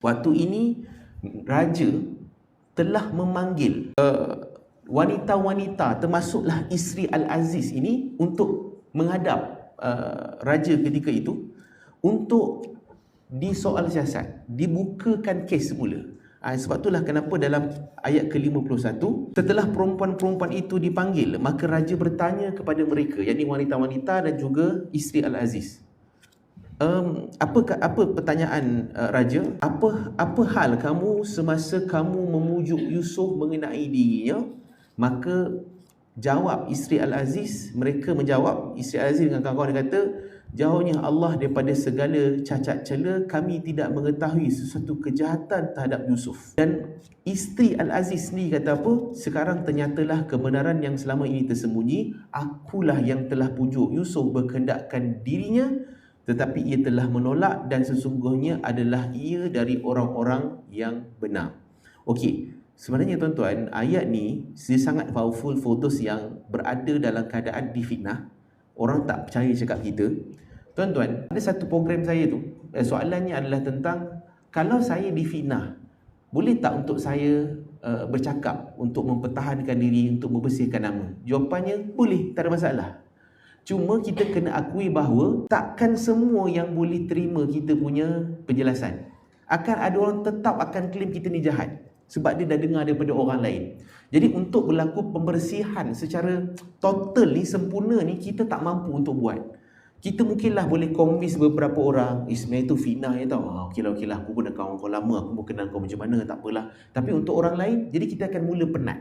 Waktu ini raja telah memanggil uh, wanita-wanita termasuklah isteri Al-Aziz ini untuk menghadap uh, raja ketika itu untuk disoal siasat, dibukakan kes semula. Ha, sebab itulah kenapa dalam ayat ke-51 setelah perempuan-perempuan itu dipanggil maka raja bertanya kepada mereka yakni wanita-wanita dan juga isteri Al-Aziz um, apa apa pertanyaan uh, raja? Apa apa hal kamu semasa kamu memujuk Yusuf mengenai dirinya maka jawab isteri Al-Aziz. Mereka menjawab isteri Al-Aziz dengan kawan-kawan dia kata jawabnya Allah daripada segala cacat cela kami tidak mengetahui sesuatu kejahatan terhadap Yusuf dan isteri Al-Aziz ni kata apa? Sekarang ternyatalah kebenaran yang selama ini tersembunyi. Akulah yang telah pujuk Yusuf berkehendakkan dirinya tetapi ia telah menolak dan sesungguhnya adalah ia dari orang-orang yang benar. Okey, sebenarnya tuan-tuan, ayat ni sangat powerful for those yang berada dalam keadaan difitnah. Orang tak percaya cakap kita. Tuan-tuan, ada satu program saya tu, eh, soalannya adalah tentang kalau saya difitnah, boleh tak untuk saya uh, bercakap untuk mempertahankan diri, untuk membersihkan nama? Jawapannya, boleh, tak ada masalah. Cuma kita kena akui bahawa takkan semua yang boleh terima kita punya penjelasan. Akan ada orang tetap akan claim kita ni jahat. Sebab dia dah dengar daripada orang lain. Jadi untuk berlaku pembersihan secara total ni, sempurna ni, kita tak mampu untuk buat. Kita mungkinlah boleh convince beberapa orang, Ismail tu fitnah ya tau. Ah, okey lah, lah, aku pun dah kawan kau lama, aku pun kenal kau macam mana, tak apalah. Tapi untuk orang lain, jadi kita akan mula penat.